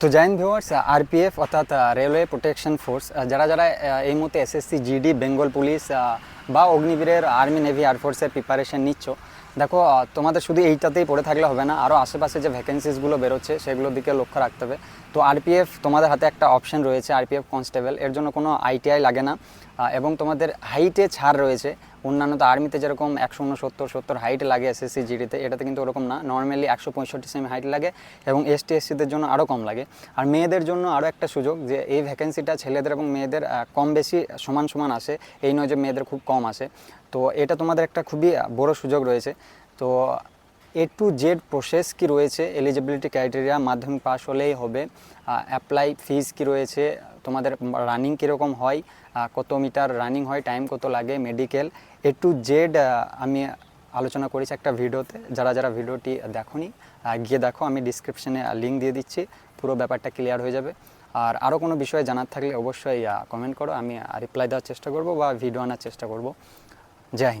তো join viewers RPF অর্থাৎ railway protection force যারা যারা এই মুহূর্তে এসএসসি জিডি বেঙ্গল পুলিশ বা অগ্নিবীরের আর্মি নেভি এয়ারফোর্সের প্রিপারেশন নিচ্ছ, দেখো তোমাদের শুধু এইটাতেই পড়ে থাকলে হবে না আরও আশেপাশে যে ভ্যাকেন্সিসগুলো বেরোচ্ছে, সেগুলোর দিকে লক্ষ্য রাখতে হবে। তো আরপিএফ তোমাদের হাতে একটা অপশন রয়েছে আরপিএফ কনস্টেবল এর জন্য কোনো আইটিআই লাগে না এবং তোমাদের হাইটে ছাড় রয়েছে অন্যান্য তো আর্মিতে যেরকম একশো উনসত্তর, সত্তর হাইট লাগে এসএসসি জিডিতে এটাতে কিন্তু ওরকম না। নর্মালি একশো পঁয়ষট্টি সেমি হাইট লাগে এবং এস এসটি এসসিদের জন্য আরও কম লাগে। আর মেয়েদের জন্য আরও একটা সুযোগ যে এই ভ্যাকেন্সিটা ছেলেদের এবং মেয়েদের কম বেশি সমান সমান আসে। এই নয় যে মেয়েদের খুব কম আসে। তো এটা তোমাদের একটা খুবই বড় সুযোগ রয়েছে। তো এ টু জেড প্রসেস কি রয়েছে? এলিজিবিলিটি ক্রাইটেরিয়া মাধ্যমিক পাস হলেই হবে। অ্যাপ্লাই ফিজ কি রয়েছে? তোমাদের রানিং কীরকম হয় কত মিটার রানিং হয় টাইম কত লাগে মেডিকেল এ টু জেড আমি আলোচনা করেছি একটা ভিডিওতে। যারা যারা ভিডিওটি দেখোনি গিয়ে দেখো, আমি ডিসক্রিপশনে লিঙ্ক দিয়ে দিচ্ছি, পুরো ব্যাপারটা ক্লিয়ার হয়ে যাবে। আর আরও কোনো বিষয়ে জানার থাকলে অবশ্যই কমেন্ট করো, আমি রিপ্লাই দেওয়ার চেষ্টা করব বা ভিডিও আনার চেষ্টা করব। জয় হিন্দ।